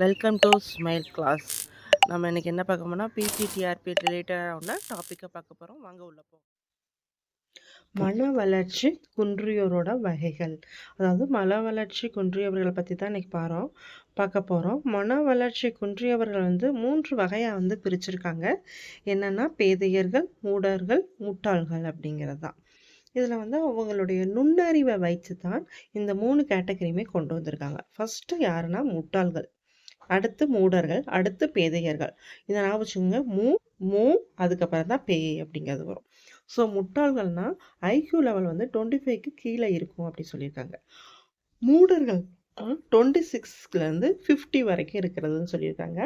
Welcome to smile class நம்ம இன்றைக்கி என்ன பார்க்க போனால் பிசிடிஆர்பி ரிலேட்டடாக டாப்பிக்கை பார்க்க போகிறோம் வாங்க உள்ள போ. மன வளர்ச்சி குன்றியோரோட வகைகள். அதாவது மன வளர்ச்சி குன்றியவர்களை பற்றி தான் இன்றைக்கி பாரோம் பார்க்க போகிறோம் மன வளர்ச்சி குன்றியவர்கள் வந்து மூன்று வகையாக வந்து பிரிச்சிருக்காங்க. என்னென்னா பேதையர்கள் மூடர்கள் முட்டாள்கள் அப்படிங்கிறது தான். இதில் வந்து அவங்களுடைய நுண்ணறிவை வைத்து தான் இந்த மூணு கேட்டகரியுமே கொண்டு வந்திருக்காங்க. ஃபஸ்ட்டு யாருன்னா முட்டாள்கள். அடுத்து மூடர்கள் அடுத்து பேதையர்கள். இதை நான் வச்சுக்கோங்க. மூ மூ அதுக்கப்புறம் தான் பேய் அப்படிங்கிறது வரும். ஸோ முட்டாள்கள்னா ஐக்யூ லெவல் வந்து டுவெண்ட்டி ஃபைவ்க்கு கீழே இருக்கும் அப்படி சொல்லியிருக்காங்க. மூடர்கள் டுவெண்ட்டி சிக்ஸ்லேருந்து ஃபிஃப்டி வரைக்கும் இருக்கிறதுன்னு சொல்லியிருக்காங்க.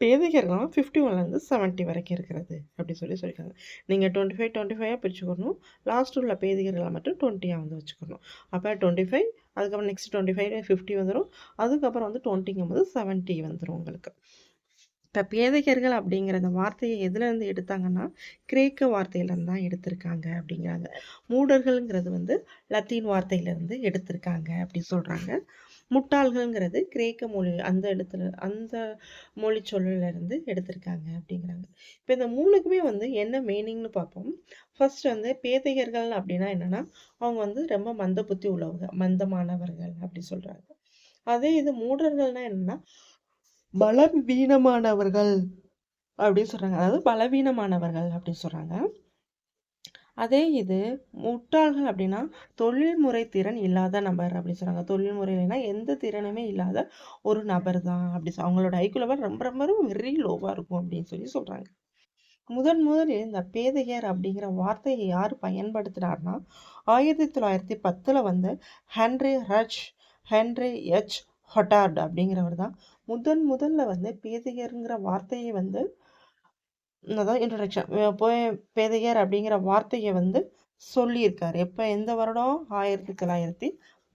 பேதைகள்லாம் ஃபிஃப்டி ஒன்லேருந்து செவன்ட்டி வரைக்கும் இருக்கிறது அப்படி சொல்லி சொல்லியிருக்காங்க. நீங்கள் டுவெண்ட்டி ஃபைவ் டுவெண்ட்டி ஃபைவாக பிரிச்சுக்கணும். லாஸ்ட் உள்ள பேதைகளை மட்டும் டுவெண்ட்டியாக வந்து வச்சுக்கணும். அப்போ டுவெண்ட்டி ஃபைவ் அதுக்கப்புறம் நெக்ஸ்ட் டுவெண்ட்டி ஃபைவ் ஃபிஃப்டி வந்துடும் அதுக்கப்புறம் வந்து டுவெண்ட்டிங்கும் போது செவன்ட்டி வந்துடும் உங்களுக்கு. இப்போ பேதகர்கள் அப்படிங்கிற அந்த வார்த்தையை எதுலேருந்து எடுத்தாங்கன்னா கிரேக்க வார்த்தையிலேருந்து தான் எடுத்திருக்காங்க அப்படிங்கிறாங்க. மூடர்கள்ங்கிறது வந்து லத்தீன் வார்த்தையிலேருந்து எடுத்திருக்காங்க அப்படி சொல்கிறாங்க முட்டாள்கள்ங்கிறது கிரேக்க மொழி அந்த இடத்துல அந்த மொழி சொல்லிலிருந்து எடுத்திருக்காங்க அப்படிங்கிறாங்க. இப்போ இந்த மூணுக்குமே வந்து என்ன மீனிங்னு பார்ப்போம். ஃபர்ஸ்ட் வந்து பேதையர்கள் அப்படின்னா என்னென்னா அவங்க வந்து ரொம்ப மந்த புத்தி உள்ளவங்க மந்தமானவர்கள் அப்படி சொல்கிறாங்க அதே இது மூடர்கள்னா என்னென்னா பலவீனமானவர்கள் அப்படின்னு சொல்கிறாங்க அதாவது பலவீனமானவர்கள் அப்படின்னு சொல்கிறாங்க அதே இது முட்டாள்கள் அப்படின்னா தொழில்முறை திறன் இல்லாத நபர் அப்படின்னு சொல்கிறாங்க தொழில்முறையிலனா எந்த திறனுமே இல்லாத ஒரு நபர் தான் அப்படி சொல் அவங்களோட ஐக்கு லெவல் ரொம்ப ரொம்ப வெரி லோவாக இருக்கும் அப்படின்னு சொல்லி சொல்கிறாங்க முதன் முதலில் இந்த பேதையர் அப்படிங்கிற வார்த்தையை யார் பயன்படுத்தினார்னா ஆயிரத்தி தொள்ளாயிரத்தி பத்தில் வந்து ஹென்ரி ரச் ஹென்ரி எச் ஹொட்டார்ட் அப்படிங்கிறவர் தான் முதன் முதல்ல வந்து பேதையருங்கிற வார்த்தையை வந்து அதான் இன்ட்ரடக்ஷன் போய் பேதையர் அப்படிங்கிற வார்த்தையை வந்து சொல்லியிருக்கார். எப்போ? எந்த வருடம்? ஆயிரத்தி தொள்ளாயிரத்தி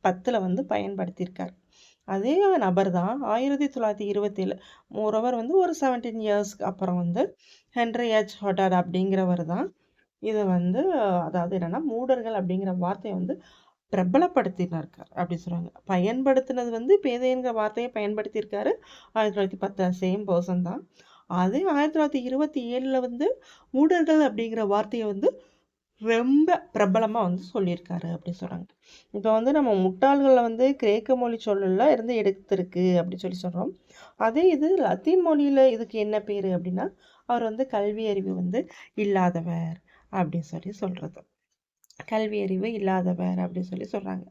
பத்தில் வந்து பயன்படுத்தியிருக்கார். அதே நபர் தான் ஆயிரத்தி தொள்ளாயிரத்தி இருபத்தேழு. மோரோவர் வந்து ஒரு செவன்டீன் இயர்ஸ்க்கு அப்புறம் வந்து ஹென்ரி ஹெச் ஹொட்டாட் அப்படிங்கிறவர் தான் இதை வந்து அதாவது என்னென்னா மூடர்கள் அப்படிங்கிற வார்த்தையை வந்து பிரபலப்படுத்தினார்க்கார். அப்படி சொல்கிறாங்க பயன்படுத்தினது வந்து பேதைங்கிற வார்த்தையை பயன்படுத்தியிருக்காரு. ஆயிரத்தி தொள்ளாயிரத்தி பத்து சேம் பர்சன் தான். அதே ஆயிரத்தி தொள்ளாயிரத்தி இருபத்தி ஏழில் வந்து மூடர்கள் அப்படிங்கிற வார்த்தையை வந்து ரொம்ப பிரபலமாக வந்து சொல்லியிருக்காரு அப்படி சொல்கிறாங்க இப்போ வந்து நம்ம முட்டாள்களில் வந்து கிரேக்க மொழி சொல்லல இருந்து எடுத்திருக்கு அப்படி சொல்லி சொல்கிறோம் அதே இது லத்தீன் மொழியில் இதுக்கு என்ன பேர் அப்படின்னா அவர் வந்து கல்வி அறிவு வந்து இல்லாதவர் அப்படின்னு சொல்லி சொல்கிறது கல்வி அறிவு இல்லாதவர் அப்படின்னு சொல்லி சொல்கிறாங்க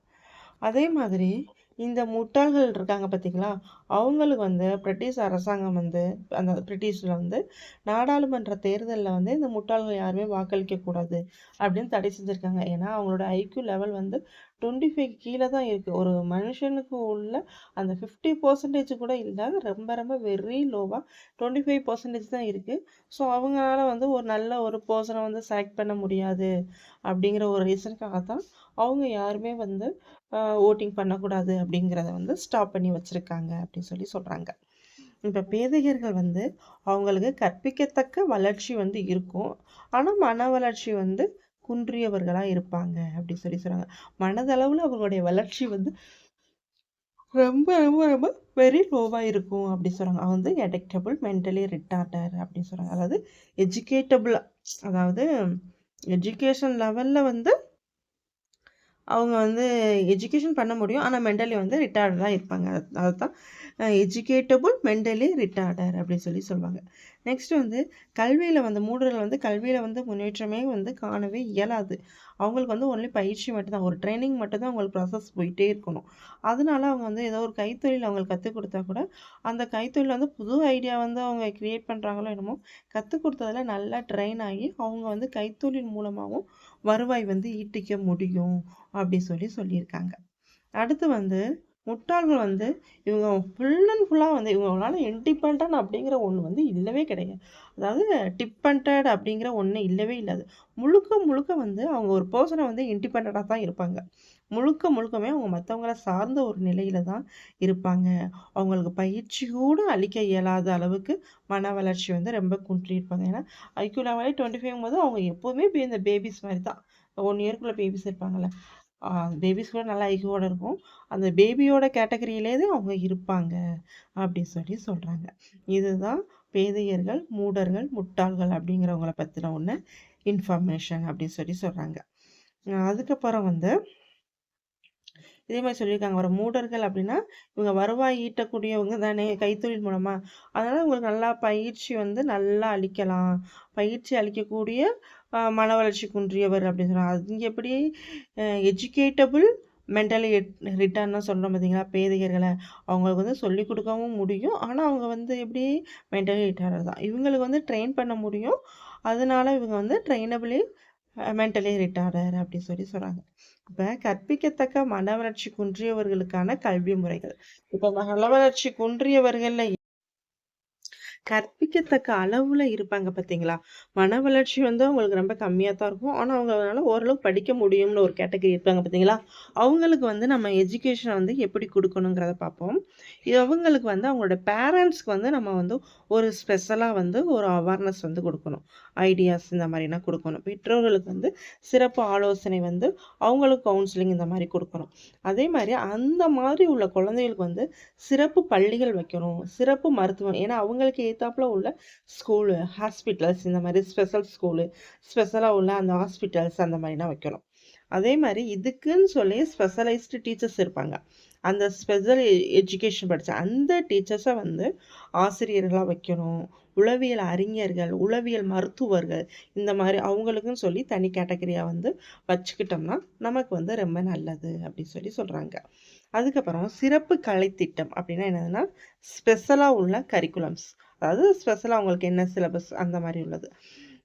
அதே மாதிரி இந்த முட்டாள்கள் இருக்காங்க பார்த்தீங்களா அவங்களுக்கு வந்து பிரிட்டிஷ் அரசாங்கம் வந்து அந்த பிரிட்டிஷில் வந்து நாடாளுமன்ற தேர்தலில் வந்து இந்த முட்டாள்கள் யாருமே வாக்களிக்கக்கூடாது அப்படின்னு தடை செஞ்சுருக்காங்க. ஏன்னா அவங்களோட ஐக்யூ லெவல் வந்து டுவெண்ட்டி ஃபைவ் கீழே தான் இருக்குது ஒரு மனுஷனுக்கு உள்ள அந்த ஃபிஃப்டி பர்சன்டேஜ் கூட இல்லை ரொம்ப ரொம்ப வெரி லோவாக டுவெண்ட்டி ஃபைவ் பர்சன்டேஜ் தான் இருக்குது ஸோ அவங்களால வந்து ஒரு நல்ல ஒரு பர்சனை வந்து செலக்ட் பண்ண முடியாது அப்படிங்கிற ஒரு ரீசனுக்காக தான் அவங்க யாருமே வந்து ஓட்டிங் பண்ணக்கூடாது அப்படிங்கிறத வந்து ஸ்டாப் பண்ணி வச்சுருக்காங்க அப்படின்னு சொல்லி சொல்கிறாங்க இப்போ பேதையர்கள் வந்து அவங்களுக்கு கற்பிக்கத்தக்க வளர்ச்சி வந்து இருக்கும். ஆனால் மன வளர்ச்சி வந்து குன்றியவர்களாக இருப்பாங்க அப்படின்னு சொல்லி சொல்கிறாங்க மனதளவில் அவங்களுடைய வளர்ச்சி வந்து ரொம்ப ரொம்ப ரொம்ப வெரி லோவாக இருக்கும் அப்படி சொல்கிறாங்க அவங்க வந்து எடெக்டபுள் மென்டலி ரிட்டார்டர் அப்படின்னு சொல்கிறாங்க அதாவது எஜுகேட்டபிள் அதாவது எஜுகேஷன் லெவலில் வந்து அவங்க வந்து எஜுகேஷன் பண்ண முடியும். ஆனால் மென்டலி வந்து ரிட்டார்டராக இருப்பாங்க. அதுதான் எஜுகேட்டபுள் மென்டலி ரிட்டார்டர் அப்படின்னு சொல்லி சொல்லுவாங்க. நெக்ஸ்ட் வந்து கல்வியில் வந்து மூடர்கள் வந்து கல்வியில் வந்து முன்னேற்றமே வந்து காணவே இயலாது. அவங்களுக்கு வந்து ஒன்லி பயிற்சி மட்டும்தான். ஒரு ட்ரைனிங் மட்டும்தான் அவங்களுக்கு ப்ராசஸ் போயிட்டே இருக்கணும். அதனால அவங்க வந்து ஏதோ ஒரு கைத்தொழில் அவங்களுக்கு கற்றுக் கொடுத்தா கூட அந்த கைத்தொழில் வந்து புது ஐடியா வந்து அவங்க க்ரியேட் பண்ணுறாங்களோ என்னமோ கற்றுக் கொடுத்ததில் நல்லா ட்ரெயின் ஆகி அவங்க வந்து கைத்தொழில் மூலமாகவும் வருவாய் வந்து ஈட்டிக்க முடியும் அப்படி சொல்லி சொல்லியிருக்காங்க. அடுத்து வந்து முட்டாள்கள் வந்து இவங்க ஃபுல் அண்ட் ஃபுல்லாக வந்து இவங்களால இண்டிபெண்ட் அப்படிங்கிற ஒன்று வந்து இல்லவே கிடையாது. அதாவது டிப்பண்டட் அப்படிங்கிற ஒன்று இல்லவே இல்லாது முழுக்க முழுக்க வந்து அவங்க ஒரு பர்சனை வந்து இண்டிபெண்ட்டாக தான் இருப்பாங்க. முழுக்க முழுக்கமே அவங்க மற்றவங்கள சார்ந்த ஒரு நிலையில தான் இருப்பாங்க. அவங்களுக்கு பயிற்சி கூட அளிக்க இயலாத அளவுக்கு மன வளர்ச்சி வந்து ரொம்ப குன்றியிருப்பாங்க ஏன்னா ஐக்யூ லெவலே டுவெண்ட்டி ஃபைவ் போது அவங்க எப்போவுமே இந்த பேபிஸ் மாதிரி தான். ஒன் இயர்க்குள்ளே பேபிஸ் இருப்பாங்கள்ல பேபிஸ் கூட நல்லா ஐக்கியோட இருக்கும். அந்த பேபியோட கேட்டகரியிலேயே அவங்க இருப்பாங்க அப்படின்னு சொல்லி சொல்கிறாங்க இதுதான் பேதையர்கள் மூடர்கள் முட்டாள்கள் அப்படிங்கிறவங்கள பற்றின ஒன்று இன்ஃபர்மேஷன் அப்படின்னு சொல்லி சொல்கிறாங்க அதுக்கப்புறம் வந்து இதே மாதிரி சொல்லியிருக்காங்க. வர மூடர்கள் அப்படின்னா இவங்க வருவாய் ஈட்டக்கூடியவங்க தானே கைத்தொழில் மூலமாக அதனால் உங்களுக்கு நல்லா பயிற்சி வந்து நல்லா அளிக்கலாம். பயிற்சி அளிக்கக்கூடிய மன வளர்ச்சி குன்றியவர் அப்படின்னு சொல்கிறாங்க அது எப்படி எஜுகேட்டபுள் மென்டலி ரிட்டர்ன்னு சொல்கிறோம் பார்த்தீங்களா பேதையர்களை அவங்களுக்கு வந்து சொல்லிக் கொடுக்கவும் முடியும். ஆனால் அவங்க வந்து எப்படி மென்டலி ரிட்டர்னர் தான். இவங்களுக்கு வந்து ட்ரெயின் பண்ண முடியும். அதனால இவங்க வந்து ட்ரெயினபிளி மென்டலி ரிட்டார்டர் அப்படி சொல்லி சொல்கிறாங்க இப்போ கற்பிக்கத்தக்க மன வளர்ச்சி குன்றியவர்களுக்கான கல்வி முறைகள். இப்போ மன வளர்ச்சி குன்றியவர்களில் கற்பிக்கத்தக்க அளவுல இருப்பாங்க பார்த்தீங்களா? மன வளர்ச்சி வந்து அவங்களுக்கு ரொம்ப கம்மியா தான் இருக்கும். ஆனா, அவங்களால ஓரளவு படிக்க முடியும்னு ஒரு கேட்டகரி இருப்பாங்க பார்த்தீங்களா? அவங்களுக்கு வந்து நம்ம எஜுகேஷனை வந்து எப்படி கொடுக்கணுங்கிறத பார்ப்போம். இது அவங்களுக்கு வந்து அவங்களோட பேரண்ட்ஸ்க்கு வந்து நம்ம வந்து ஒரு ஸ்பெஷலா வந்து ஒரு அவேர்னஸ் வந்து கொடுக்கணும் ஐடியாஸ் இந்த மாதிரினா கொடுக்கணும் பெற்றோர்களுக்கு வந்து சிறப்பு ஆலோசனை வந்து அவங்களுக்கு கவுன்சிலிங் இந்த மாதிரி கொடுக்கணும் அதே மாதிரி அந்த மாதிரி உள்ள குழந்தைகளுக்கு வந்து சிறப்பு பள்ளிகள் வைக்கணும். சிறப்பு மருத்துவம் ஏன்னா அவங்களுக்கு ஏத்தாப்புல உள்ள ஸ்கூலு, ஹாஸ்பிட்டல்ஸ் இந்த மாதிரி ஸ்பெஷல் ஸ்கூலு, ஸ்பெஷலாக உள்ள அந்த ஹாஸ்பிட்டல்ஸ் அந்த மாதிரிலாம் வைக்கணும். அதே மாதிரி இதுக்குன்னு சொல்லி ஸ்பெஷலைஸ்டு டீச்சர்ஸ் இருப்பாங்க. அந்த ஸ்பெஷல் எஜுகேஷன் படித்த அந்த டீச்சர்ஸை வந்து ஆசிரியர்களாக வைக்கணும். உளவியல் அறிஞர்கள், உளவியல் மருத்துவர்கள் இந்த மாதிரி அவங்களுக்குன்னு சொல்லி தனி கேட்டகரியாக வந்து வச்சுக்கிட்டோம்னா, நமக்கு வந்து ரொம்ப நல்லது அப்படின்னு சொல்லி சொல்கிறாங்க அதுக்கப்புறம் சிறப்பு கலைத்திட்டம் அப்படின்னா என்னதுன்னா, ஸ்பெஷலாக உள்ள கரிக்குலம்ஸ். அதாவது ஸ்பெஷலாக அவங்களுக்கு என்ன சிலபஸ் அந்த மாதிரி உள்ளது.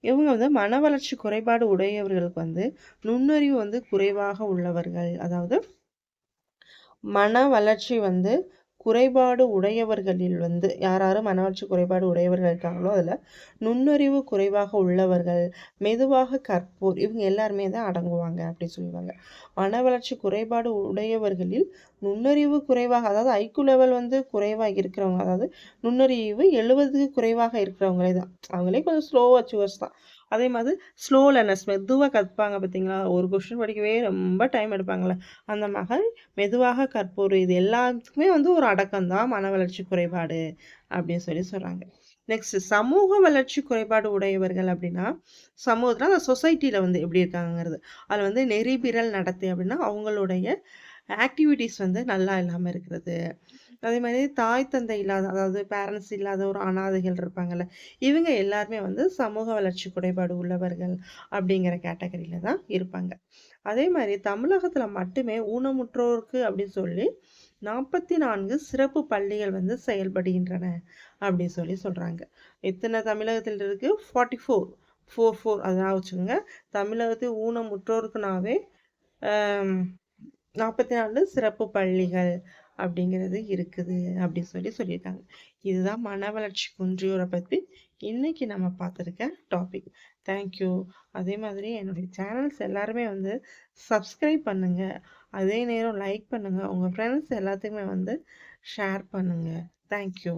இவங்க வந்து மன வளர்ச்சி குறைபாடு உடையவர்களுக்கு வந்து நுண்ணறிவு வந்து குறைவாக உள்ளவர்கள். அதாவது மன வளர்ச்சி வந்து குறைபாடு உடையவர்களில் வந்து யார் யாரும் மனவளர்ச்சி குறைபாடு உடையவர்கள் இருக்காங்களோ அதில் நுண்ணறிவு குறைவாக உள்ளவர்கள் மெதுவாக கற்போர் இவங்க எல்லாருமே தான் அடங்குவாங்க அப்படின்னு சொல்லுவாங்க. மன வளர்ச்சி குறைபாடு உடையவர்களில் நுண்ணறிவு குறைவாக அதாவது ஐக்கு லெவல் வந்து குறைவாக இருக்கிறவங்க அதாவது நுண்ணறிவு எழுபதுக்கு குறைவாக இருக்கிறவங்களே தான். அவங்களே கொஞ்சம் ஸ்லோ அச்சுவர்ஸ் தான். அதே மாதிரி ஸ்லோ லேர்னர்ஸ் மெதுவாக கற்பாங்க பார்த்தீங்களா ஒரு கொஷின் படிக்கவே ரொம்ப டைம் எடுப்பாங்களே அந்த மகள் மெதுவாக கற்போர் இது எல்லாத்துக்குமே வந்து ஒரு அடக்கம் தான் மன வளர்ச்சி குறைபாடு அப்படின்னு சொல்லி சொல்கிறாங்க நெக்ஸ்ட் சமூக வளர்ச்சி குறைபாடு உடையவர்கள் அப்படின்னா சமூகத்தில் அந்த சொசைட்டியில் வந்து எப்படி இருக்காங்கிறது அதில் வந்து நெறிபிரல் நடத்தி அப்படின்னா அவங்களுடைய ஆக்டிவிட்டீஸ் வந்து நல்லா இல்லாமல் இருக்கிறது. அதே மாதிரி தாய் தந்தை இல்லாத அதாவது பேரண்ட்ஸ் இல்லாத ஒரு அனாதைகள் இருப்பாங்கல்ல இவங்க எல்லாருமே வந்து சமூக வளர்ச்சி குறைபாடு உள்ளவர்கள் அப்படிங்கிற கேட்டகரியில தான் இருப்பாங்க. அதே மாதிரி தமிழகத்தில் மட்டுமே ஊனமுற்றோருக்கு அப்படின்னு சொல்லி நாற்பத்தி நான்கு சிறப்பு பள்ளிகள் வந்து செயல்படுகின்றன அப்படின்னு சொல்லி சொல்கிறாங்க எத்தனை தமிழகத்தில் இருக்குது ஃபார்ட்டி ஃபோர் ஃபோர் ஃபோர் அதெல்லாம் வச்சுக்கோங்க. தமிழகத்தில் ஊனமுற்றோருக்குனாவே நாற்பத்தி நாலு சிறப்பு பள்ளிகள் அப்படிங்கிறது இருக்குது அப்படின்னு சொல்லி சொல்லியிருக்காங்க. இதுதான் மன வளர்ச்சி குன்றியோரை பற்றி இன்னைக்கு நம்ம பார்த்துருக்க டாபிக் தேங்க்யூ அதே மாதிரி என்னுடைய சேனல்ஸ் எல்லாருமே வந்து சப்ஸ்கிரைப் பண்ணுங்கள் அதே நேரம் லைக் பண்ணுங்கள் உங்கள் ஃப்ரெண்ட்ஸ் எல்லாத்துக்குமே வந்து ஷேர் பண்ணுங்கள் தேங்க்யூ